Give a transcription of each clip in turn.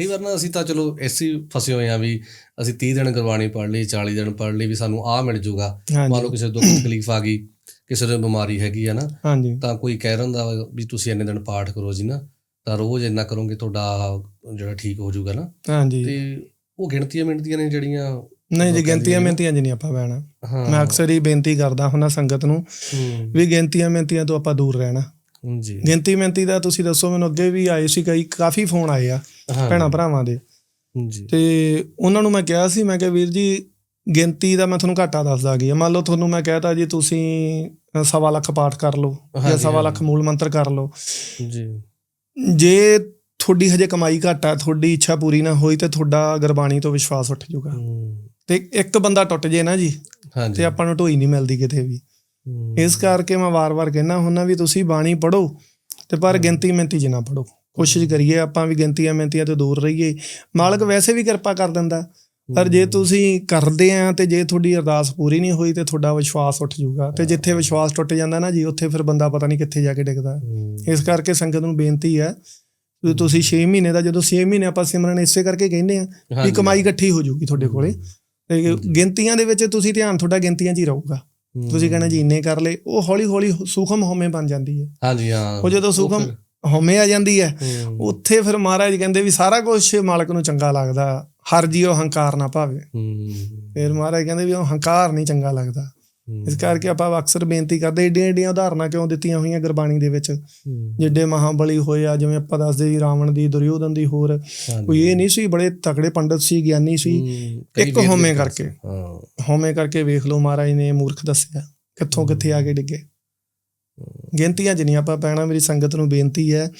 ਕਈ ਵਾਰ ਨਾ ਅਸੀਂ ਤਾਂ ਚਲੋ ਐਸੀ ਫਸੇ ਹੋਏ ਆ ਵੀ ਅਸੀਂ 30 ਦਿਨ ਗੁਰਬਾਣੀ ਪੜ੍ਹ ਲਈ 40 ਦਿਨ ਪੜ੍ਹ ਲਈ ਵੀ ਸਾਨੂੰ ਆਹ ਮਿਲ ਜੂਗਾ। ਮੰਨ ਲਓ ਕਿਸੇ ਦੁੱਖ ਤਕਲੀਫ ਆ ਗਈ ਕਿਸੇ ਨੂੰ ਬਿਮਾਰੀ ਹੈਗੀ ਆ ਨਾ ਤਾਂ ਕੋਈ ਕਹਿ ਰਹਿੰਦਾ ਵਾ ਤੁਸੀਂ ਇੰਨੇ ਦਿਨ ਪਾਠ ਕਰੋ ਜੀ ਨਾ ਤਾਂ ਰੋਜ਼ ਇੰਨਾ ਕਰੋਗੇ ਤੁਹਾਡਾ ਜਿਹੜਾ ਠੀਕ ਹੋ ਜਾਊਗਾ ਨਾ। ਹਾਂਜੀ। ਤੇ ਉਹ ਗਿਣਤੀਆਂ ਮਿੰਟਦੀਆਂ ਨੇ ਜਿਹੜੀਆਂ ਨਹੀਂ ਜੀ ਗਿਣਤੀਆਂ 'ਚ ਨਹੀਂ ਆਪਾਂ ਬਹਿਣਾ। ਮੈਂ ਅਕਸਰ ਹੀ ਬੇਨਤੀ ਕਰਦਾ ਹੁੰਦਾ ਸੰਗਤ ਨੂੰ ਵੀ ਗਿਣਤੀਆਂ ਮਿੰਤੀਆਂ ਤੋਂ ਆਪਾਂ ਦੂਰ ਰਹਿਣਾ। ਜੀ। ਗਿਣਤੀ ਮਿੰਤੀ ਦਾ ਤੁਸੀਂ ਦੱਸੋ ਮੈਨੂੰ ਅੱਗੇ ਵੀ ਆਏ ਸੀ ਕਈ ਕਾਫੀ ਫੋਨ ਆਏ ਆ ਭੈਣਾਂ ਭਰਾਵਾਂ ਦੇ। ਜੀ। ਤੇ ਉਹਨਾਂ ਨੂੰ ਮੈਂ ਕਿਹਾ ਸੀ ਮੈਂ ਕਿਹਾ ਵੀਰ ਜੀ ਗਿਣਤੀ ਦਾ ਮੈਂ ਤੁਹਾਨੂੰ ਘਾਟਾ ਦੱਸਦਾ ਗਿਆ ਮੰਨ ਲਓ ਤੁਹਾਨੂੰ ਮੈਂ ਕਹਿਤਾ ਜੀ ਤੁਸੀਂ ਸਵਾ ਲੱਖ ਪਾਠ ਕਰ ਲਓ ਜਾਂ ਸਵਾ। ਲੱਖ ਮੂਲ ਮੰਤਰ ਕਰ ਲਓ। ਜੀ। ਜੇ ਤੁਹਾਡੀ ਹਜੇ ਕਮਾਈ ਘੱਟ ਤੁਹਾਡੀ ਇੱਛਾ ਪੂਰੀ ਨਾ ਹੋਈ ਤੇ ਤੁਹਾਡਾ ਗੁਰਬਾਣੀ ਤੋਂ ਵਿਸ਼ਵਾਸ ਉੱਠ ਜਾਊਗਾ। ਹੂੰ, ਤੇ ਇੱਕ ਬੰਦਾ ਟੁੱਟ ਜੇ ਨਾ ਜੀ ਹਾਂਜੀ। ਤੇ ਆਪਾਂ ਨੂੰ ਢੋਈ ਨਹੀਂ ਮਿਲਦੀ ਕਿਤੇ ਵੀ। ਇਸ ਕਰਕੇ ਮੈਂ ਵਾਰ-ਵਾਰ ਕਹਿਣਾ ਹੁੰਦਾ ਵੀ ਤੁਸੀਂ ਬਾਣੀ ਪੜੋ ਤੇ ਪਰ ਗਿਣਤੀ ਮਿੰਤੀ ਚ ਨਾ ਪੜੋ ਕੋਸ਼ਿਸ਼ ਕਰੀਏ ਆਪਾਂ ਵੀ ਗਿਣਤੀਆਂ ਮਿੰਤੀਆਂ ਤੋਂ ਦੂਰ ਰਹੀਏ। ਮਾਲਕ ਵੈਸੇ ਵੀ ਕਿਰਪਾ ਕਰ ਦਿੰਦਾ ਪਰ ਜੇ ਤੁਸੀਂ ਕਰਦੇ ਆ ਤੇ ਜੇ ਤੁਹਾਡੀ ਅਰਦਾਸ ਪੂਰੀ ਨਹੀਂ ਹੋਈ ਤੇ ਤੁਹਾਡਾ ਵਿਸ਼ਵਾਸ ਉੱਠ ਜਾਊਗਾ। ਤੇ ਜਿੱਥੇ ਵਿਸ਼ਵਾਸ ਟੁੱਟ ਜਾਂਦਾ ਨਾ ਜੀ ਉੱਥੇ ਫਿਰ ਬੰਦਾ ਪਤਾ ਨਹੀਂ ਕਿੱਥੇ ਜਾ ਕੇ ਡਿੱਗਦਾ। ਇਸ ਕਰਕੇ ਸੰਗਤ ਨੂੰ ਬੇਨਤੀ ਹੈ ਵੀ ਤੁਸੀਂ 6 ਮਹੀਨੇ ਦਾ ਜਦੋਂ 6 ਮਹੀਨੇ ਆਪਾਂ ਸਿਮਰਨ ਇਸੇ ਕਰਕੇ ਕਹਿੰਦੇ ਆ ਵੀ ਕਮਾਈ ਇਕੱਠੀ ਹੋ ਜਾਊਗੀ ਤੁਹਾਡੇ ਕੋਲੇ। ਤੇ ਗਿਣਤੀਆਂ ਦੇ ਵਿੱਚ ਤੁਸੀਂ ਧਿਆਨ ਤੁਹਾਡਾ ਗਿਣਤੀਆਂ 'ਚ ਹੀ ਰਹੂਗਾ। ਤੁਸੀਂ ਕਹਿੰਦੇ ਜੀ ਇੰਨੇ ਕਰ ਲਏ ਉਹ ਹੌਲੀ ਹੌਲੀ ਸੂਖਮ ਹਉਮੈ ਬਣ ਜਾਂਦੀ ਹੈ। ਹਾਂਜੀ ਹਾਂ। ਉਹ ਜਦੋਂ ਸੂਖਮ ਹਉਮੈ ਆ ਜਾਂਦੀ ਹੈ ਉੱਥੇ ਫਿਰ ਮਹਾਰਾਜ ਕਹਿੰਦੇ ਵੀ ਸਾਰਾ ਕੁਝ ਮਾਲਕ ਨੂੰ ਚੰਗਾ ਲੱਗਦਾ ਹਰ ਜੀਓ ਹੰਕਾਰ ਨਾ ਭਾਵੇ ਫਿਰ ਮਹਾਰਾਜ ਕਹਿੰਦੇ ਵੀ ਉਹ ਹੰਕਾਰ ਨਹੀਂ ਚੰਗਾ ਲੱਗਦਾ। ਇਸ ਕਰਕੇ ਆਪਾਂ ਅਕਸਰ ਬੇਨਤੀ ਕਰਦੇ ਏਡੀਆਂ ਏਡੀਆਂ ਉਦਾਹਰਨਾਂ ਕਿਉਂ ਦਿੱਤੀਆਂ ਹੋਈਆਂ ਗੁਰਬਾਣੀ ਦੇ ਵਿੱਚ? ਜਿੱਡੇ ਮਹਾਬਲੀ ਹੋਏ ਆ ਜਿਵੇਂ ਆਪਾਂ ਦੱਸਦੇ ਜੀ ਰਾਵਣ ਦੀ ਦੁਰਯੋਧਨ ਦੀ ਹੋਰ ਕੋਈ ਇਹ ਨਹੀਂ ਸੀ ਬੜੇ ਤਕੜੇ ਪੰਡਤ ਸੀ ਗਿਆਨੀ ਸੀ। ਇੱਕ ਦੇ ਕਰਕੇ। ਹਾਂ। ਹਉਮੈ ਕਰਕੇ ਵੇਖ ਲਓ ਮਹਾਰਾਜ ਨੇ ਮੂਰਖ ਦੱਸਿਆ ਕਿੱਥੋਂ ਕਿੱਥੇ ਆ ਕੇ ਡਿੱਗੇ। ਗਿਣਤੀਆਂ ਨਹੀਂ ਆਪਾਂ ਪੈਣਾ ਮੇਰੀ ਸੰਗਤ ਨੂੰ ਬੇਨਤੀ ਹੈ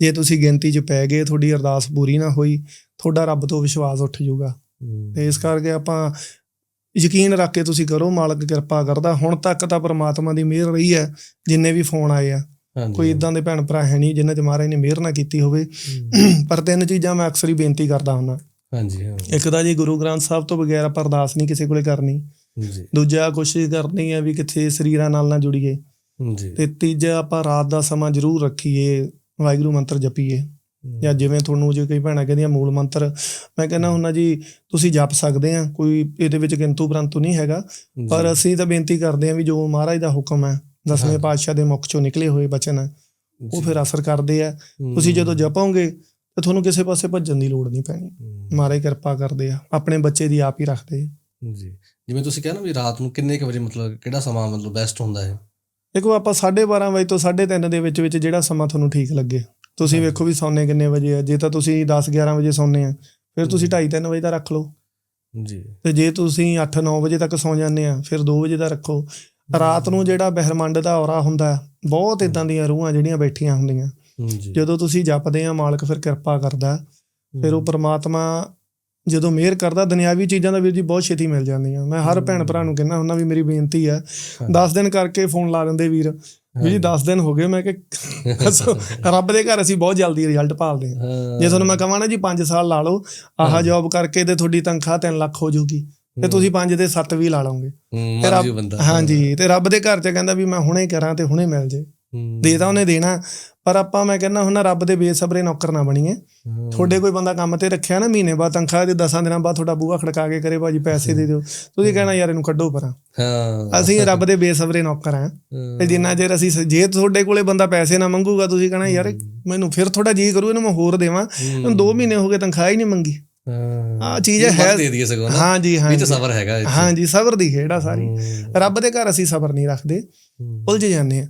ਜੇ ਤੁਸੀਂ ਗਿਣਤੀ 'ਚ ਪੈ ਗਏ ਤੁਹਾਡੀ ਅਰਦਾਸ ਪੂਰੀ ਨਾ ਹੋਈ ਤੁਹਾਡਾ ਰੱਬ ਤੋਂ ਵਿਸ਼ਵਾਸ ਉੱਠ ਜਾਊਗਾ। ਤੇ ਇਸ ਕਰਕੇ ਆਪਾਂ ਯਕੀਨ ਰੱਖ ਕੇ ਤੁਸੀਂ ਕਰੋ ਮਾਲਕ ਕਿਰਪਾ ਕਰਦਾ। ਹੁਣ ਤੱਕ ਤਾਂ ਪ੍ਰਮਾਤਮਾ ਦੀ ਮਿਹਰ ਰਹੀ ਹੈ ਜਿੰਨੇ ਵੀ ਫੋਨ ਆਏ ਆ। ਕੋਈ ਇਦਾਂ ਦੇ ਭੈਣ ਭਰਾ ਹੈ ਨਹੀਂ ਜਿਨ੍ਹਾਂ 'ਚ ਮਹਾਰਾਜ ਨੇ ਮਿਹਰ ਨਾ ਕੀਤੀ ਹੋਵੇ। ਪਰ ਤਿੰਨ ਚੀਜ਼ਾਂ ਮੈਂ ਅਕਸਰ ਹੀ ਬੇਨਤੀ ਕਰਦਾ ਹੁੰਦਾ। ਹਾਂਜੀ ਹਾਂ। ਇੱਕ ਤਾਂ ਜੀ ਗੁਰੂ ਗ੍ਰੰਥ ਸਾਹਿਬ ਤੋਂ ਬਗੈਰ ਆਪਾਂ ਅਰਦਾਸ ਨਹੀਂ ਕਿਸੇ ਕੋਲੇ ਕਰਨੀ। ਜੀ। ਦੂਜਾ ਕੋਸ਼ਿਸ਼ ਕਰਨੀ ਹੈ ਵੀ ਕਿੱਥੇ ਸਰੀਰਾਂ ਨਾਲ ਨਾ ਜੁੜੀਏ। ਜੀ। ਤੇ ਤੀਜਾ ਆਪਾਂ ਰਾਤ ਦਾ ਸਮਾਂ ਜ਼ਰੂਰ ਰੱਖੀਏ ਵਾਹਿਗੁਰੂ ਮੰਤਰ ਜਪੀਏ। ਜਾਂ ਜਿਵੇਂ ਤੁਹਾਨੂੰ ਜੇ ਕਈ ਭੈਣਾਂ ਕਹਿੰਦੀਆਂ ਮੂਲ ਮੰਤਰ ਮੈਂ ਕਹਿੰਦਾ ਹੁੰਦਾ ਜੀ ਤੁਸੀਂ ਜਪ ਸਕਦੇ ਆ ਕੋਈ ਇਹਦੇ ਵਿੱਚ ਕਿੰਤੂ ਪਰੰਤੂ ਨਹੀਂ ਹੈਗਾ ਪਰ ਅਸੀਂ ਤਾਂ ਬੇਨਤੀ ਕਰਦੇ ਆ ਵੀ ਜੋ ਮਹਾਰਾਜ ਦਾ ਹੁਕਮ ਹੈ ਦਸਵੇਂ। ਪਾਤਸ਼ਾਹ ਦੇ ਮੁਖ ਚੋਂ ਨਿਕਲੇ ਹੋਏ ਬਚਨ ਹੈ ਉਹ ਫਿਰ ਅਸਰ ਕਰਦੇ ਆ। ਤੁਸੀਂ ਜਦੋਂ ਜਪੋਗੇ ਤਾਂ ਤੁਹਾਨੂੰ ਕਿਸੇ ਪਾਸੇ ਭੱਜਣ ਦੀ ਲੋੜ ਨਹੀਂ ਪੈਣੀ। ਮਹਾਰਾਜ ਕਿਰਪਾ ਕਰਦੇ ਆ ਆਪਣੇ ਬੱਚੇ ਦੀ ਆਪ ਹੀ ਰੱਖਦੇ ਆ। ਜੀ। ਜਿਵੇਂ ਤੁਸੀਂ ਕਿਹਾ ਨਾ ਵੀ ਰਾਤ ਨੂੰ ਕਿੰਨੇ ਕੁ ਵਜੇ ਮਤਲਬ ਕਿਹੜਾ ਸਮਾਂ ਮਤਲਬ ਬੈਸਟ ਹੁੰਦਾ ਹੈ ਦੇਖੋ ਆਪਾਂ 12:30 ਵਜੇ ਤੋਂ 3:30 ਦੇ ਵਿੱਚ ਵਿੱਚ ਜਿਹੜਾ ਸਮਾਂ ਤੁਹਾਨੂੰ ਠੀਕ ਲੱਗੇ। ਤੁਸੀਂ। ਵੇਖੋ ਵੀ ਸੌਂਨੇ ਕਿੰਨੇ ਵਜੇ ਆ। ਜੇ ਤਾਂ ਤੁਸੀਂ 10 11 ਵਜੇ ਸੌਂਨੇ ਆ ਫਿਰ ਤੁਸੀਂ 2:30 3 ਵਜੇ ਦਾ ਰੱਖ ਲਓ। ਜੀ। ਤੇ ਜੇ ਤੁਸੀਂ 8 9 ਵਜੇ ਤੱਕ ਸੌਂ ਜਾਂਦੇ ਆ ਫਿਰ 2 ਵਜੇ ਦਾ ਰੱਖੋ। ਰਾਤ ਨੂੰ ਜਿਹੜਾ ਬਹਿਰਮੰਡ ਦਾ ਔਰਾ ਹੁੰਦਾ ਬਹੁਤ ਇਦਾਂ ਦੀਆਂ ਰੂਹਾਂ ਜਿਹੜੀਆਂ ਬੈਠੀਆਂ ਹੁੰਦੀਆਂ। ਜਦੋਂ ਤੁਸੀਂ ਜਪਦੇ ਆ ਮਾਲਕ ਫਿਰ ਕਿਰਪਾ ਕਰਦਾ। ਫਿਰ ਉਹ ਪ੍ਰਮਾਤਮਾ ਜਦੋਂ ਮਿਹਰ ਕਰਦਾ ਦੁਨਿਆਵੀ ਚੀਜ਼ਾਂ ਦਾ ਵੀਰ ਜੀ ਬਹੁਤ ਛੇਤੀ ਮਿਲ ਜਾਂਦੀਆਂ। ਮੈਂ ਹਰ ਭੈਣ ਭਰਾ ਨੂੰ ਕਹਿੰਦਾ ਹੁੰਦਾ ਵੀ ਮੇਰੀ ਬੇਨਤੀ ਹੈ। 10 ਦਿਨ ਕਰਕੇ ਫੋਨ ਲਾ ਦਿੰਦੇ ਵੀਰ। ਵੀ ਜੀ 10 ਦਿਨ ਹੋ ਗਏ ਮੈਂ ਕਿ ਰੱਬ ਦੇ ਘਰ ਅਸੀਂ ਬਹੁਤ ਜਲਦੀ ਰਿਜ਼ਲਟ ਭਾਲਦੇ ਹਾਂ। ਜੇ ਤੁਹਾਨੂੰ ਮੈਂ ਕਹਾਂ ਨਾ ਜੀ 5 ਸਾਲ ਲਾ ਲਓ ਆਹ ਜੌਬ ਕਰਕੇ ਤੇ ਤੁਹਾਡੀ ਤਨਖਾਹ 3 ਲੱਖ ਹੋ ਜਾਊਗੀ ਤੇ ਤੁਸੀਂ 5 ਦੇ 7 ਵੀ ਲਾ ਲਓਗੇ। ਤੇ ਰੱਬ- ਹਾਂਜੀ ਤੇ ਰੱਬ ਦੇ ਘਰ 'ਚ ਕਹਿੰਦਾ ਵੀ ਮੈਂ ਹੁਣੇ ਕਰਾਂ ਤੇ ਹੁਣੇ ਮਿਲ ਜੇ। ਦੇ ਤਾਂ ਉਹਨੇ ਦੇਣਾ ਪਰ ਆਪਾਂ ਮੈਂ ਕਹਿੰਦਾ ਹੁੰਦਾ ਰੱਬ ਦੇ ਬੇਸਬਰੇ ਨੌਕਰ ਨਾ ਬਣੀਏ। ਤੁਹਾਡੇ ਕੋਈ ਬੰਦਾ ਕੰਮ ਤੇ ਰੱਖਿਆ ਨਾ ਮਹੀਨੇ ਬਾਅਦ ਤਨਖਾਹ ਦੇ 10 ਦਿਨਾਂ ਬਾਅਦ ਤੁਹਾਡਾ ਬੂਹਾ ਖੜਕਾ ਕੇ ਕਰੇ ਭਾਜੀ ਪੈਸੇ ਦੇ ਦਿਓ। ਤੁਸੀਂ ਕਹਿਣਾ ਯਾਰ ਇਹਨੂੰ ਕੱਢੋ ਪਰਾਂ। ਹਾਂ। ਅਸੀਂ ਰੱਬ ਦੇ ਬੇਸਬਰੇ ਨੌਕਰ ਹਾਂ। ਤੇ ਜਿੰਨਾ ਚਿਰ ਅਸੀਂ ਜੇ ਤੁਹਾਡੇ ਕੋਲੇ ਬੰਦਾ ਪੈਸੇ ਨਾ ਮੰਗੂਗਾ ਤੁਸੀਂ ਕਹਣਾ ਯਾਰ ਮੈਨੂੰ ਫਿਰ ਥੋੜਾ ਜੀ ਕਰੂ ਇਹਨੂੰ ਮੈਂ ਹੋਰ ਦੇਵਾਂ। ਇਹਨੂੰ 2 ਮਹੀਨੇ ਹੋ ਗਏ ਤਨਖਾਹ ਹੀ ਨਹੀਂ ਮੰਗੀ। ਹਾਂ। ਚੀਜ਼ ਹੈ ਵੱਧ ਦੇ ਦਈਏ ਸਗੋਂ ਨਾ। ਹਾਂ ਜੀ ਹਾਂ ਵਿੱਚ। ਸਬਰ ਹੈਗਾ। ਹਾਂ ਜੀ ਸਬਰ ਦੀ ਆ ਸਾਰੀ। ਰੱਬ ਦੇ ਘਰ ਅਸੀਂ ਸਬਰ ਨਹੀਂ ਰੱਖਦੇ। ਉਲਝ ਜਾਂਦੇ ਆ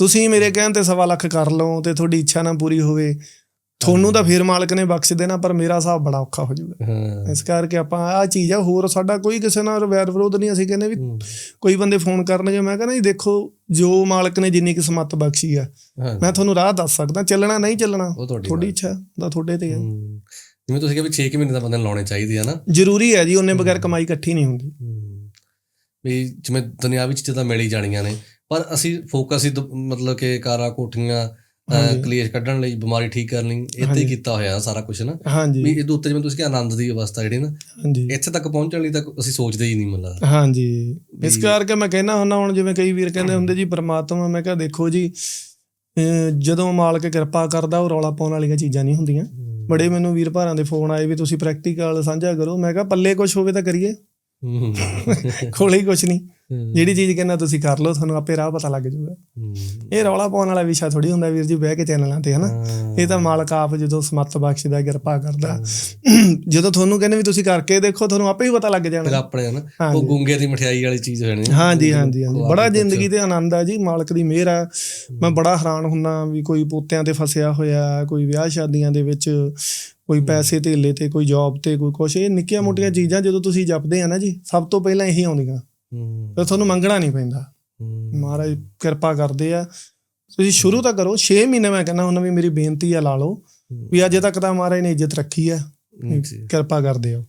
ਤੁਸੀਂ ਮੇਰੇ ਕਹਿਣ ਤੇ ਸਵਾ ਲੱਖ ਕਰ ਲਓ ਤੇ ਤੁਹਾਡੀ ਇੱਛਾ ਨਾ ਪੂਰੀ ਹੋਵੇ। ਤੁਹਾਨੂੰ ਤਾਂ ਫਿਰ ਮਾਲਕ ਨੇ ਬਖਸ਼ ਦੇਣਾ ਪਰ ਮੇਰਾ ਹਿਸਾਬ ਬੜਾ ਔਖਾ ਹੋ ਜਾਊਗਾ। ਇਸ ਕਰਕੇ ਆਪਾਂ ਆਹ ਚੀਜ਼ ਆ ਹੋਰ ਸਾਡਾ ਕੋਈ ਕਿਸੇ ਨਾਲ ਵੈਰ ਵਿਰੋਧ ਨਹੀਂ ਅਸੀਂ ਕਹਿੰਦੇ ਵੀ ਕੋਈ ਬੰਦੇ ਫੋਨ ਕਰਨਗੇ ਮੈਂ ਕਹਿੰਦਾ ਜੀ ਦੇਖੋ ਜੋ ਮਾਲਕ ਨੇ ਜਿੰਨੀ ਕਿਸਮਤ ਬਖਸ਼ੀ ਆ ਮੈਂ ਤੁਹਾਨੂੰ ਰਾਹ ਦੱਸ ਸਕਦਾ ਚੱਲਣਾ ਨਹੀਂ ਚੱਲਣਾ ਤੁਹਾਡੀ। ਇੱਛਾ ਦਾ ਤੁਹਾਡੇ ਤੇ ਹੈ ਹੂੰ, ਜਿਵੇਂ ਤੁਸੀਂ ਕਿਹਾ ਵੀ 6 ਮਹੀਨੇ ਦਾ ਬੰਦੇ ਲਾਉਣੇ ਚਾਹੀਦੇ ਆ ਨਾ। ਜ਼ਰੂਰੀ ਹੈ ਜੀ ਉਹਨੇ ਬਗੈਰ ਕਮਾਈ ਇਕੱਠੀ ਨਹੀਂ ਹੁੰਦੀ। ਵੀ ਜਿਵੇਂ ਦੁਨਿਆਵੀ ਚੀਜ਼ਾਂ ਤਾਂ ਮਿਲ ਹੀ ਜਾਣੀਆਂ ਨੇ ਪਰ ਅਸੀਂ ਫੋਕਸ ਹੀ ਮਤਲਬ ਕਿ ਕਾਰਾਂ ਕੋਠੀਆਂ। ਕਲੇਸ਼ ਕੱਢਣ ਲਈ ਬਿਮਾਰੀ ਠੀਕ ਕਰਨ ਲਈ ਇੱਥੇ ਕੀਤਾ ਹੋਇਆ ਸਾਰਾ ਕੁਝ ਨਾ। ਵੀ ਇਹਦੇ ਉੱਤੇ ਜਿਵੇਂ ਤੁਸੀਂ ਕਿਹਾ ਆਨੰਦ ਦੀ ਅਵਸਥਾ ਜਿਹੜੀ ਨਾ ਇੱਥੇ ਤੱਕ ਪਹੁੰਚਣ ਲਈ ਤਾਂ ਅਸੀਂ ਸੋਚਦੇ ਹੀ ਨਹੀਂ ਮਤਲਬ ਹਾਂਜੀ। ਇਸ ਕਰਕੇ ਮੈਂ ਕਹਿਣਾ ਹੁੰਦਾ ਹੁਣ ਜਿਵੇਂ ਕਈ ਵੀਰ ਕਹਿੰਦੇ ਹੁੰਦੇ ਜੀ ਪ੍ਰਮਾਤਮਾ ਮੈਂ ਕਿਹਾ ਦੇਖੋ ਜੀ ਜਦੋਂ ਮਾਲਕ ਕਿਰਪਾ ਕਰਦਾ ਉਹ ਰੌਲਾ ਪਾਉਣ ਵਾਲੀਆਂ ਚੀਜ਼ਾਂ ਨਹੀਂ ਹੁੰਦੀਆਂ। ਬੜੇ ਮੈਨੂੰ ਵੀਰ ਭਾਰਾਂ ਦੇ ਫੋਨ ਆਏ ਵੀ ਤੁਸੀਂ ਪ੍ਰੈਕਟੀਕਲ ਸਾਂਝਾ ਕਰੋ। ਮੈਂ ਕਿਹਾ ਪੱਲੇ ਕੁਝ ਹੋਵੇ ਤਾਂ ਕਰੀਏ। ਕੋਲੇ ਹੀ ਕੁਝ ਨਹੀਂ ਜਿਹੜੀ ਚੀਜ਼ ਕਹਿੰਦਾ ਤੁਸੀਂ ਕਰ ਲਓ ਤੁਹਾਨੂੰ ਆਪੇ ਰਾਹ ਪਤਾ ਲੱਗ ਜਾਊਗਾ। ਇਹ ਰੌਲਾ ਪਾਉਣ ਵਾਲਾ ਵਿਸ਼ਾ ਥੋੜੀ ਹੁੰਦਾ ਵੀਰ ਜੀ ਬਹਿ ਕੇ ਚੈਨਲਾਂ ਤੇ ਹਨਾ। ਇਹ ਤਾਂ ਮਾਲਕ ਆਪ ਜਦੋਂ ਸਮੱਤ ਬਖਸ਼ਦਾ ਕਿਰਪਾ ਕਰਦਾ। ਜਦੋਂ ਤੁਹਾਨੂੰ ਕਹਿੰਦੇ ਵੀ ਤੁਸੀਂ ਕਰਕੇ ਦੇਖੋ ਤੁਹਾਨੂੰ ਆਪੇ ਹੀ ਪਤਾ ਲੱਗ ਫਿਰ ਜਾਣਾ ਆਪਣੇ ਹਨ ਉਹ। ਗੁੰਗੇ ਦੀ ਮਠਿਆਈ ਵਾਲੀ ਚੀਜ਼ ਹੋਣੀ। ਹਾਂਜੀ ਹਾਂਜੀ ਹਾਂਜੀ। ਬੜਾ ਜ਼ਿੰਦਗੀ ਤੇ ਆਨੰਦ ਆ ਜੀ ਮਾਲਕ ਦੀ ਮਿਹਰ ਆ। ਮੈਂ ਬੜਾ ਹੈਰਾਨ ਹੁੰਨਾ ਵੀ ਕੋਈ ਪੋਤਿਆਂ ਤੇ ਫਸਿਆ ਹੋਇਆ ਕੋਈ ਵਿਆਹ ਸ਼ਾਦੀਆਂ ਦੇ ਵਿੱਚ ਕੋਈ ਪੈਸੇ ਧੇਲੇ ਤੇ ਕੋਈ ਜੌਬ ਤੇ ਕੋਈ ਕੁਛ ਇਹ ਨਿੱਕੀਆਂ ਮੋਟੀਆਂ ਚੀਜ਼ਾਂ ਜਦੋਂ ਤੁਸੀਂ ਜਪਦੇ ਆ ਨਾ ਜੀ ਸਭ ਤੋਂ ਪਹਿਲਾਂ ਇਹੀ ਆਉਂਦੀਆਂ। ਹੂੰ। ਫਿਰ ਤੁਹਾਨੂੰ ਮੰਗਣਾ ਨਹੀਂ ਪੈਂਦਾ। ਹੂੰ। ਮਹਾਰਾਜ ਕਿਰਪਾ ਕਰਦੇ ਆ। ਤੁਸੀਂ ਸ਼ੁਰੂ ਤਾਂ ਕਰੋ 6 ਮਹੀਨੇ ਮੈਂ ਕਹਿੰਦਾ ਹੁਣ ਵੀ ਮੇਰੀ ਬੇਨਤੀ ਆ ਲਾ ਲਓ। ਵੀ ਅਜੇ ਤੱਕ ਤਾਂ ਮਹਾਰਾਜ ਨੇ ਇੱਜ਼ਤ ਰੱਖੀ ਆ। ਹੂੰ। ਕਿਰਪਾ ਕਰਦੇ ਆ।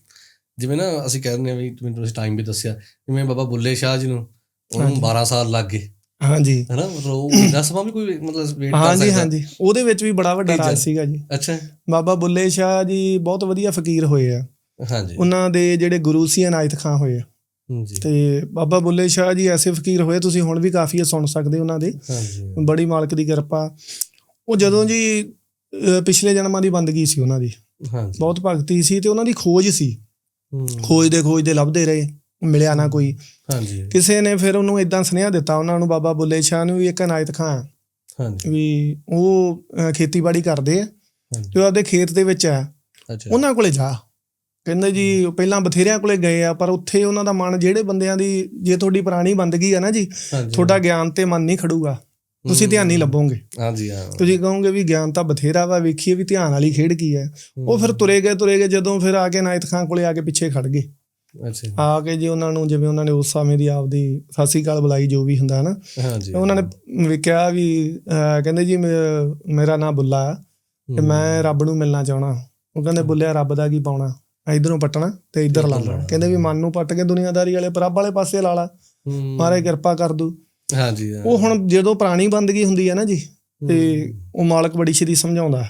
ਜਿਵੇਂ ਨਾ ਅਸੀਂ ਕਹਿੰਦੇ ਆ ਵੀ ਤੁਸੀਂ ਟਾਈਮ ਵੀ ਦੱਸਿਆ ਜਿਵੇਂ ਬਾਬਾ ਬੁੱਲੇ ਸ਼ਾਹ ਜੀ ਨੂੰ ਉਹਨੂੰ ਹਾਂਜੀ। 12 ਸਾਲ ਲੱਗ ਗਏ। ਹਾਂਜੀ। ਹੈਨਾ ਉਹ ਦਸਵਾਂ ਵੀ ਕੋਈ ਮਤਲਬ ਵੇਟ ਕਰ ਹਾਂਜੀ ਸਕਦਾ। ਹਾਂਜੀ। ਉਹਦੇ ਵਿੱਚ ਵੀ ਬੜਾ ਵੱਡਾ। ਰਾਜ ਸੀਗਾ ਜੀ। ਅੱਛਾ। ਬਾਬਾ ਬੁੱਲੇ ਸ਼ਾਹ ਜੀ ਬਹੁਤ ਵਧੀਆ ਫਕੀਰ ਹੋਏ ਆ। ਹਾਂਜੀ। ਉਹਨਾਂ ਦੇ ਜਿਹੜੇ ਗੁਰੂ ਸੀ ਅਨਾਇਤ ਖਾਂ ਹੋਏ ਆ। ਜੀ ਤੇ ਬਾਬਾ ਬੁੱਲੇ ਸ਼ਾਹ ਜੀ ਐਸੇ ਫਕੀਰ ਹੋਏ ਤੁਸੀਂ ਹੁਣ ਵੀ ਕਾਫੀ ਸੁਣ ਸਕਦੇ ਉਹਨਾਂ ਦੇ। ਹਾਂਜੀ। ਬੜੀ ਮਾਲਕ ਦੀ ਕਿਰਪਾ। ਉਹ ਜਦੋਂ ਜੀ ਪਿਛਲੇ ਜਨਮਾਂ ਦੀ ਬੰਦਗੀ ਸੀ ਉਹਨਾਂ ਦੀ। ਹਾਂਜੀ। ਬਹੁਤ ਭਗਤੀ ਸੀ ਤੇ ਉਹਨਾਂ ਦੀ ਖੋਜ ਸੀ। ਖੋਜ ਦੇ ਖੋਜ ਦੇ ਲੱਭਦੇ ਰਹੇ। ਮਿਲਿਆ ਨਾ ਕੋਈ। ਹਾਂਜੀ। ਕਿਸੇ ਨੇ ਫਿਰ ਉਹਨੂੰ ਇਦਾਂ ਸੁਨੇਹਾ ਦਿੱਤਾ ਉਹਨਾਂ ਨੂੰ ਬਾਬਾ ਬੁੱਲੇ ਸ਼ਾਹ ਨੂੰ ਵੀ ਇੱਕ ਅਨਾਇਤ ਖਾਂ। ਹਾਂਜੀ। ਵੀ ਉਹ ਖੇਤੀਬਾੜੀ ਕਰਦੇ ਆ। ਤੇ ਆਪਦੇ ਖੇਤ ਦੇ ਵਿੱਚ ਆ। ਅੱਛਾ। ਉਹਨਾਂ ਕੋਲੇ ਜਾ। ਕਹਿੰਦੇ ਜੀ ਉਹ ਪਹਿਲਾਂ ਬਥੇਰਿਆਂ ਕੋਲੇ ਗਏ ਆ ਪਰ ਉੱਥੇ ਉਹਨਾਂ ਦਾ ਮਨ ਜਿਹੜੇ ਬੰਦਿਆਂ ਦੀ ਜੇ ਤੁਹਾਡੀ ਪੁਰਾਣੀ ਬੰਦਗੀ ਆ ਨਾ ਜੀ ਤੁਹਾਡਾ ਗਿਆਨ ਤੇ ਮਨ ਨਹੀਂ ਖੜੂਗਾ। ਤੁਸੀਂ ਧਿਆਨ ਨਹੀਂ ਲੱਭੋਗੇ। ਹਾਂਜੀ ਹਾਂ। ਤੁਸੀਂ ਕਹੋਗੇ ਵੀ ਗਿਆਨ ਤਾਂ ਬਥੇਰਾ ਵਾ ਵੇਖੀਏ ਵੀ ਧਿਆਨ ਵਾਲੀ ਖੇਡ ਕੀ ਹੈ। ਉਹ ਫਿਰ ਤੁਰੇ ਗਏ ਤੁਰੇ ਗਏ ਜਦੋਂ ਫਿਰ ਆ ਕੇ ਨਾਇਤ ਖਾਂ ਕੋਲੇ ਆ ਕੇ ਪਿੱਛੇ ਖੜ ਗਏ। ਅੱਛਾ ਜੀ, ਆ ਕੇ ਜੀ ਉਹਨਾਂ ਨੂੰ ਜਿਵੇਂ ਉਹਨਾਂ ਨੇ ਉਸ ਸਮੇਂ ਦੀ ਆਪਦੀ ਸਤਿ ਸ੍ਰੀ ਅਕਾਲ ਬੁਲਾਈ ਜੋ ਵੀ ਹੁੰਦਾ ਨਾ ਹਾਂਜੀ। ਉਹਨਾਂ ਨੇ ਵੀ ਅਹ, ਕਹਿੰਦੇ ਜੀ ਮੇ- ਮੇਰਾ ਨਾਮ ਬੁੱਲਾ ਆ ਤੇ ਮੈਂ ਰੱਬ ਨੂੰ ਮਿਲਣਾ ਚਾਹਣਾ ਉਹ ਕਹਿੰਦੇ ਬੁੱਲਿਆ ਰੱਬ ਦਾ ਕੀ ਪਾਉਣਾ? ਇਧਰੋਂ ਪਟਣਾ ਤੇ ਇਧਰ ਲਾ ਲਾ ਕਹਿੰਦੇ ਵੀ ਮਨ ਨੂੰ ਪੱਟ ਕੇ ਦੁਨੀਆਦਾਰੀ ਵਾਲੇ ਰੱਬ ਵਾਲੇ ਪਾਸੇ ਲਾ ਲਾ। ਹੂੰ, ਮਹਾਰਾਜ ਕਿਰਪਾ ਕਰ ਦੂ। ਹਾਂਜੀ ਹਾਂ, ਉਹ ਹੁਣ ਜਦੋਂ ਪੁਰਾਣੀ ਬੰਦਗੀ ਹੁੰਦੀ ਹੈ ਨਾ ਜੀ ਤੇ ਉਹ ਮਾਲਕ ਬੜੀ ਸ਼ਰੀ ਸਮਝਾਉਂਦਾ।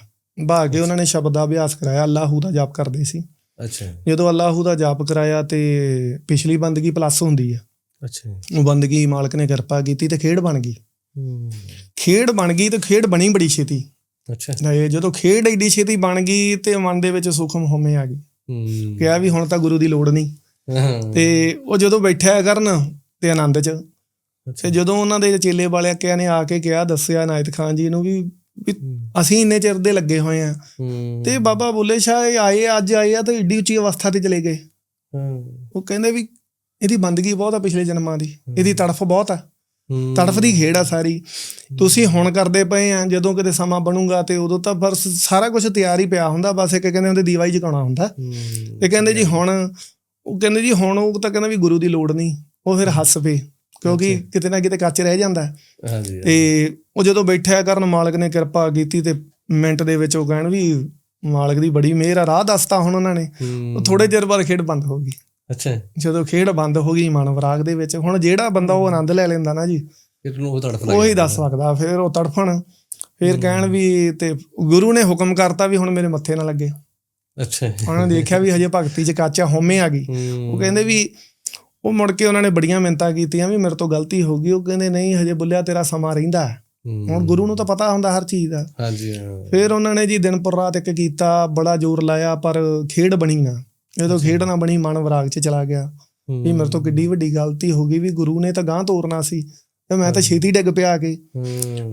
ਭਾਗ ਕੇ ਉਹਨਾਂ ਨੇ ਸ਼ਬਦ ਦਾ ਅਭਿਆਸ ਕਰਾਇਆ ਅੱਲਾਹੂ ਦਾ ਜਾਪ ਕਰਦੇ ਸੀ। ਅੱਛਾ। ਜਦੋਂ ਅੱਲਾਹੂ ਦਾ ਜਾਪ ਕਰਾਇਆ ਤੇ ਪਿਛਲੀ ਬੰਦਗੀ ਪਲੱਸ ਹੁੰਦੀ ਹੈ ਅੱਛਾ। ਉਹ ਬੰਦਗੀ ਮਾਲਕ ਨੇ ਕਿਰਪਾ ਕੀਤੀ ਤੇ ਖੇਡ ਬਣ ਗਈ। ਹੂੰ, ਖੇਡ ਬਣ ਗਈ ਤੇ ਖੇਡ ਬਣੀ ਬੜੀ ਛੇਤੀ। ਅੱਛਾ। ਤੇ ਜਦੋਂ ਖੇਡ ਏਡੀ ਛੇਤੀ ਬਣ ਗਈ ਤੇ ਮਨ ਦੇ ਵਿੱਚ ਸੁਖਮ ਹੋਮੇ ਆ ਗਈ। ਹੂੰ, ਕਿਹਾ ਵੀ ਹੁਣ ਤਾਂ ਗੁਰੂ ਦੀ ਲੋੜ ਨਹੀਂ। ਤੇ ਉਹ ਜਦੋਂ ਬੈਠਿਆ ਕਰਨ ਤੇ ਆਨੰਦ ਚ ਅੱਛਾ, ਤੇ ਜਦੋਂ ਉਹਨਾਂ ਦੇ ਚੇਲੇ ਵਾਲਿਆਂ ਕਿਹਾ ਨੇ ਆ ਕੇ ਕਿਹਾ ਦੱਸਿਆ ਨਾਇਤ ਖਾਨ ਜੀ ਨੂੰ ਵੀ ਵੀ ਅਸੀਂ ਇੰਨੇ ਚਿਰ ਦੇ ਲੱਗੇ ਹੋਏ ਆ। ਤੇ ਬਾਬਾ ਬੁੱਲੇ ਸ਼ਾਹ ਇਹ ਆਏ ਅੱਜ ਆਏ ਆ ਤੇ ਏਡੀ ਉੱਚੀ ਅਵਸਥਾ ਤੇ ਚਲੇ ਗਏ। ਉਹ ਕਹਿੰਦੇ ਵੀ ਇਹਦੀ ਬੰਦਗੀ ਬਹੁਤ ਆ ਪਿਛਲੇ ਜਨਮਾਂ ਦੀ। ਇਹਦੀ ਤੜਫ ਬਹੁਤ ਆ। ਤੜਫ ਦੀ ਖੇਡ ਆ ਸਾਰੀ। ਤੁਸੀਂ ਹੁਣ ਕਰਦੇ ਪਏ ਆ ਜਦੋਂ ਕਿਤੇ ਸਮਾਂ ਬਣੂਗਾ ਤੇ ਉਦੋਂ ਤਾਂ ਬਸ ਸਾਰਾ ਕੁਝ ਤਿਆਰ ਹੀ ਪਿਆ ਹੁੰਦਾ। ਬਸ ਇੱਕ ਕਹਿੰਦੇ ਹੁੰਦੇ ਦੀਵਾ ਹੀ ਜਗਾਉਣਾ ਹੁੰਦਾ। ਤੇ ਕਹਿੰਦੇ ਜੀ ਹੁਣ ਉਹ ਕਹਿੰਦੇ ਜੀ ਹੁਣ ਉਹ ਤਾਂ ਕਹਿੰਦਾ ਵੀ ਗੁਰੂ ਦੀ ਲੋੜ ਨਹੀਂ। ਉਹ ਫਿਰ ਹੱਸ ਪਏ। ਕਿਉਂਕਿ। ਕਿਤੇ ਨਾ ਕਿਤੇ ਕੱਚ ਰਹਿ ਜਾਂਦਾ। ਹਾਂਜੀ ਤੇ ਉਹ ਜਦੋਂ ਬੈਠਿਆ ਕਰਨ ਮਾਲਕ ਨੇ ਕਿਰਪਾ ਕੀਤੀ ਤੇ ਮਿੰਟ ਦੇ ਵਿੱਚ ਉਹ ਕਹਿਣ ਵੀ ਮਾਲਕ ਦੀ ਬੜੀ ਮਿਹਰ ਆ ਰਾਹ ਦੱਸਤਾ ਹੁਣ ਉਹਨਾਂ ਨੇ। ਹੂੰ, ਉਹ ਥੋੜੇ ਚਿਰ ਬਾਅਦ ਖੇਡ ਬੰਦ ਹੋ ਗਈ। ਅੱਛਾ। ਜਦੋਂ ਖੇਡ ਬੰਦ ਹੋ ਗਈ ਮਨ ਵਿਰਾਗ ਦੇ ਵਿੱਚ ਹੁਣ ਜਿਹੜਾ ਬੰਦਾ ਉਹ ਆਨੰਦ ਲੈ ਲੈਂਦਾ ਨਾ ਜੀ। ਫਿਰ ਨੂੰ ਉਹ ਤੜਫ ਲੱਗ ਉਹੀ ਜਾਂਦਾ। ਦੱਸ ਸਕਦਾ ਫਿਰ ਉਹ ਤੜਫਣ। ਫਿਰ ਕਹਿਣ ਵੀ ਤੇ ਗੁਰੂ ਨੇ ਹੁਕਮ ਕਰਤਾ ਵੀ ਹੁਣ ਮੇਰੇ ਮੱਥੇ ਨਾ ਲੱਗੇ। ਅੱਛਾ। ਉਹਨਾਂ ਨੇ ਦੇਖਿਆ ਵੀ ਹਜੇ ਭਗਤੀ ਚ ਕਾਚਾ ਹੋਮੇ ਆ ਗਈ। ਹੂੰ, ਉਹ ਕਹਿੰਦੇ ਵੀ ਉਹ ਮੁੜ ਕੇ ਉਹਨਾਂ ਨੇ ਬੜੀਆਂ ਮਿੰਤਾਂ ਕੀਤੀਆਂ ਵੀ ਮੇਰੇ ਤੋਂ ਗਲਤੀ ਹੋ ਗਈ। ਉਹ ਕਹਿੰਦੇ ਨਹੀਂ ਹਜੇ ਬੁੱਲਿਆ ਤੇਰਾ ਸਮਾਂ ਰਹਿੰਦਾ ਹੈ। ਹੂੰ, ਹੁਣ ਗੁਰੂ ਨੂੰ ਤਾਂ ਪਤਾ ਹੁੰਦਾ ਹਰ ਚੀਜ਼ ਦਾ। ਹਾਂਜੀ ਹਾਂ, ਫਿਰ ਉਹਨਾਂ ਨੇ ਜੀ ਦਿਨ ਪਰ ਰਾਤ ਇੱਕ ਕੀਤਾ ਬੜਾ ਜ਼ੋਰ ਲਾਇਆ ਪਰ ਖੇਡ ਬਣੀ ਨਾ ਜਦੋਂ ਖੇਡ ਨਾ ਬਣੀ ਮਨ ਵਿਰਾਗ 'ਚ ਚਲਾ ਗਿਆ। ਵੀ ਮੇਰੇ ਤੋਂ ਕਿੱਡੀ ਵੱਡੀ ਗਲਤੀ ਹੋ ਗਈ ਵੀ ਗੁਰੂ ਨੇ ਤਾਂ ਗਾਂ ਤੋਰਨਾ ਸੀ ਤੇ ਮੈਂ ਤਾਂ ਛੇਤੀ ਡਿੱਗ ਪਿਆ ਕੇ।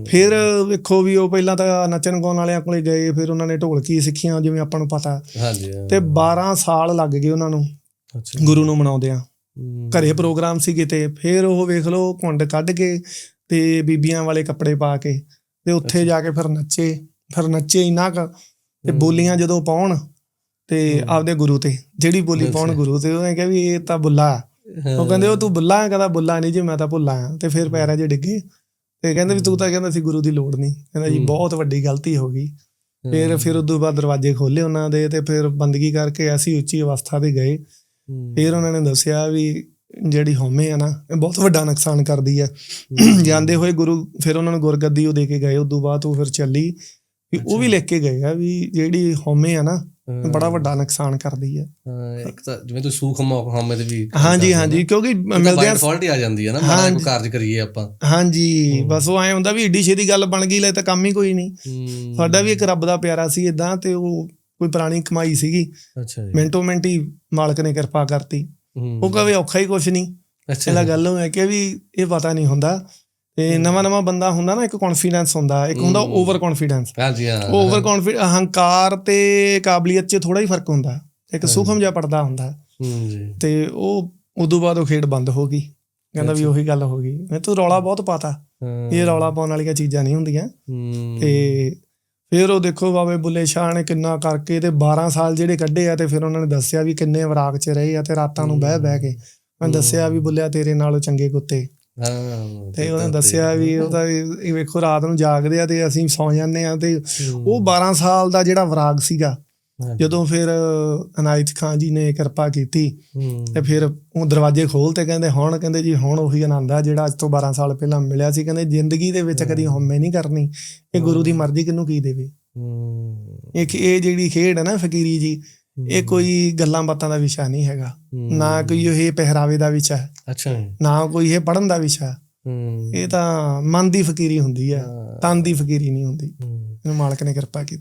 ਫਿਰ ਵੇਖੋ ਵੀ ਉਹ ਪਹਿਲਾਂ ਤਾਂ ਨੱਚਣ ਗਾਉਣ ਵਾਲਿਆਂ ਕੋਲੇ ਗਏ ਫਿਰ ਉਹਨਾਂ ਨੇ ਢੋਲਕੀ ਸਿੱਖੀਆਂ ਜਿਵੇਂ ਆਪਾਂ ਨੂੰ ਪਤਾ। ਹਾਂਜੀ ਤੇ 12 ਸਾਲ ਲੱਗ ਗਏ ਉਹਨਾਂ ਨੂੰ ਗੁਰੂ ਨੂੰ ਮਨਾਉਂਦਿਆਂ। ਹੂੰ, ਘਰੇ ਪ੍ਰੋਗਰਾਮ ਸੀ ਕਿਤੇ ਫਿਰ ਉਹ ਵੇਖ ਲਓ ਕੁੰਡ ਕੱਢ ਕੇ ਤੇ ਬੀਬੀਆਂ ਵਾਲੇ ਕੱਪੜੇ ਪਾ ਕੇ ਤੇ ਉੱਥੇ ਜਾ ਕੇ ਫਿਰ ਨੱਚੇ ਫਿਰ ਨੱਚੇ ਇੰਨਾ ਕੁ ਤੇ ਹੂੰ। ਬੋਲੀਆਂ ਜਦੋਂ ਪਾਉਣ ਤੇ ਹੂੰ। ਆਪਦੇ ਗੁਰੂ ਤੇ ਜਿਹੜੀ ਬੋਲੀ ਪਾਉਣ। ਗੁਰੂ ਤੇ ਉਹਨੇ ਕਿਹਾ ਵੀ ਇਹ ਤਾਂ ਬੁੱਲਾ। ਉਹ ਕਹਿੰਦੇ ਉਹ ਤੂੰ ਬੁੱਲਾ ਆ ਕਹਿੰਦਾ ਬੁੱਲਾ ਨਹੀਂ ਜੀ ਮੈਂ ਤਾਂ ਭੁੱਲਾ ਆ ਤੇ ਫਿਰ ਪੈਰਾਂ 'ਚ ਡਿੱਗੇ ਤੇ ਕਹਿੰਦੇ ਵੀ ਤੂੰ ਤਾਂ ਕਹਿੰਦਾ ਸੀ ਗੁਰੂ ਦੀ ਲੋੜ ਨਹੀਂ ਕਹਿੰਦਾ ਜੀ ਹੂੰ। ਬਹੁਤ ਵੱਡੀ ਗਲਤੀ ਹੋ ਗਈ ਫਿਰ ਫਿਰ ਉਦੋਂ ਬਾਅਦ ਦਰਵਾਜ਼ੇ ਖੋਲੇ ਉਹਨਾਂ ਦੇ ਤੇ ਫਿਰ ਬੰਦਗੀ ਕਰਕੇ ਐਸੀ ਉੱਚੀ ਅਵਸਥਾ ਤੇ ਗਏ ਹੂੰ, ਫਿਰ ਉਹਨਾਂ ਨੇ ਦੱਸਿਆ ਵੀ ਜਿਹੜੀ ਹਉਮੈ ਆ ਨਾ ਇਹ ਬਹੁਤ ਵੱਡਾ ਨੁਕਸਾਨ ਕਰਦੀ ਆ। ਜਾਂਦੇ ਹੋਏ ਗੁਰੂ ਫਿਰ ਉਹਨਾਂ ਨੂੰ ਗੁਰਗੱਦੀ ਉਹ ਦੇ ਕੇ ਗਏ ਉਦੋਂ ਬਾਅਦ ਉਹ ਫਿਰ ਚੱਲੀ। ਵੀ ਉਹ ਵੀ ਲਿਖ ਕੇ ਗਏ ਆ ਵੀ ਜਿਹੜੀ ਹਉਮੈ ਆ ਨਾ ਬੜਾ ਵੱਡਾ ਨੁਕਸਾਨ ਕਰਦੀ ਆ। ਹਾਂ, ਇੱਕ ਤਾਂ ਜਿਵੇਂ ਤੁਸੀਂ ਸੂਖਮ ਹਾਮੇ ਤੇ ਵੀ ਹਾਂਜੀ ਹਾਂਜੀ ਕਿਉਂਕਿ ਮਿਲਦੇ ਆ ਡਿਫਾਲਟ ਹੀ ਆ ਜਾਂਦੀ ਹੈ ਨਾ ਮਾੜਾ ਕੋਈ ਕਾਰਜ ਕਰੀਏ ਆਪਾਂ। ਹਾਂਜੀ। ਬਸ ਉਹ ਐ ਹੁੰਦਾ ਵੀ ਏਡੀ ਛੇਤੀ ਗੱਲ ਬਣ ਗਈ ਲੈ ਤਾਂ ਕੰਮ ਹੀ ਕੋਈ ਨਹੀਂ। ਸਾਡਾ ਵੀ ਇੱਕ ਰੱਬ ਦਾ ਪਿਆਰਾ ਸੀ ਇਦਾਂ ਤੇ ਉਹ ਕੋਈ ਪੁਰਾਣੀ ਕਮਾਈ ਸੀਗੀ। ਅੱਛਾ ਜੀ। ਮਿੰਟੋ ਮਿੰਟ ਮਾਲਕ ਨੇ ਕਿਰਪਾ ਕਰਤੀ। ਉਹ ਕਹੇ ਔਖਾ ਹੀ ਕੁਛ ਨਹੀਂ ਅੱਛਾ। ਗੱਲ ਉਹ ਹੈ ਕਿ ਵੀ ਇਹ ਪਤਾ ਨਹੀਂ ਹੁੰਦਾ। ਤੇ ਨਵਾਂ ਨਵਾਂ ਬੰਦਾ ਹੁੰਦਾ ਨਾ ਇੱਕ ਕੌਨਫੀਡੈਂਸ ਹੁੰਦਾ ਇੱਕ ਹੁੰਦਾ। ਓਵਰ ਕੌਨਫੀਡੈਂਸ ਹਾਂਜੀ ਹਾਂ। ਓਵਰ ਕੌਨਫੀਡ ਅਹੰਕਾਰ ਤੇ ਕਾਬਲੀਅਤ 'ਚ ਥੋੜਾ ਹੀ ਫ਼ਰਕ ਹੁੰਦਾ। ਇੱਕ। ਸੂਖਮ ਜਿਹਾ ਪੜਦਾ ਹੁੰਦਾ। ਜੀ। ਤੇ ਉਹ ਉਦੋਂ ਬਾਅਦ ਉਹ ਖੇਡ ਬੰਦ ਹੋ ਗਈ। ਕਹਿੰਦਾ ਵੀ। ਉਹੀ ਗੱਲ ਹੋ ਗਈ। ਮੈਂ ਤੂੰ ਰੌਲਾ ਬਹੁਤ ਪਾਤਾ। ਇਹ ਰੌਲਾ ਪਾਉਣ ਵਾਲੀਆਂ ਚੀਜ਼ਾਂ ਨਹੀਂ ਹੁੰਦੀਆਂ। ਤੇ ਫਿਰ ਉਹ ਦੇਖੋ ਬਾਬੇ ਬੁੱਲੇ ਸ਼ਾਹ ਨੇ ਕਿੰਨਾ ਕਰਕੇ ਤੇ 12 ਸਾਲ ਜਿਹੜੇ ਕੱਢੇ ਆ ਤੇ ਫਿਰ ਉਹਨਾਂ ਨੇ ਦੱਸਿਆ ਵੀ ਕਿੰਨੇ ਵਰਾਗ 'ਚ ਰਹੇ ਆ ਤੇ ਰਾਤਾਂ ਨੂੰ ਬਹਿ ਬਹਿ ਕੇ ਮੈਂ। ਦੱਸਿਆ ਵੀ ਬੁੱਲਿਆ ਤੇਰੇ ਨਾਲੋਂ ਚੰਗੇ ਕੁੱਤੇ ਹਾਂ ਤੇ ਉਹਨੇ ਦੱਸਿਆ ਵੀ ਉਹ ਤਾਂ ਇਹ ਇਹ ਵੇਖੋ ਰਾਤ ਨੂੰ ਜਾਗਦੇ ਆ ਤੇ ਅਸੀਂ ਸੌ ਜਾਂਦੇ ਆ ਤੇ ਉਹ 12 ਸਾਲ ਦਾ ਜਿਹੜਾ ਵਰਾਗ ਸੀਗਾ ਜਦੋਂ ਫਿਰ ਅਨਾਇਤ ਖਾਨ ਜੀ ਨੇ ਕਿਰਪਾ ਕੀਤੀ ਤੇ ਫਿਰ ਉਹ ਦਰਵਾਜ਼ੇ ਖੋਲਤੇ ਕਹਿੰਦੇ ਹੁਣ ਕਹਿੰਦੇ ਜੀ ਹੁਣ ਉਹੀ ਆਨੰਦ ਆ ਜਿਹੜਾ ਅੱਜ ਤੋਂ 12 ਸਾਲ ਪਹਿਲਾਂ ਮਿਲਿਆ ਸੀ। ਕਹਿੰਦੇ ਜ਼ਿੰਦਗੀ ਦੇ ਵਿੱਚ ਕਦੀ ਹਉਮੈ ਨਹੀਂ ਕਰਨੀ। ਇਹ ਗੁਰੂ ਦੀ ਮਰਜ਼ੀ ਕਿਹਨੂੰ ਕੀ ਦੇਵੇ? ਇਹ ਇਹ ਜਿਹੜੀ ਖੇਡ ਹੈ ਨਾ ਫਕੀਰੀ ਜੀ ਇਹ ਕੋਈ ਗੱਲਾਂ ਬਾਤਾਂ ਦਾ ਵਿਸ਼ਾ ਨਹੀਂ ਹੈਗਾ। ਨਾ ਕੋਈ ਇਹ ਪਹਿਰਾਵੇ ਦਾ ਵਿਸ਼ਾ ਹੈ, ਅੱਛਾ ਨਾ ਕੋਈ ਇਹ ਪੜਨ ਦਾ ਵਿਸ਼ਾ ਇਹ ਤਾਂ ਮਨ ਦੀ ਫਕੀਰੀ ਹੁੰਦੀ ਹੈ। ਤਨ ਦੀ ਫਕੀਰੀ ਨਹੀਂ ਹੁੰਦੀ। ਇਹਨੂੰ ਮਾਲਕ ਨੇ ਕਿਰਪਾ ਕੀਤੀ।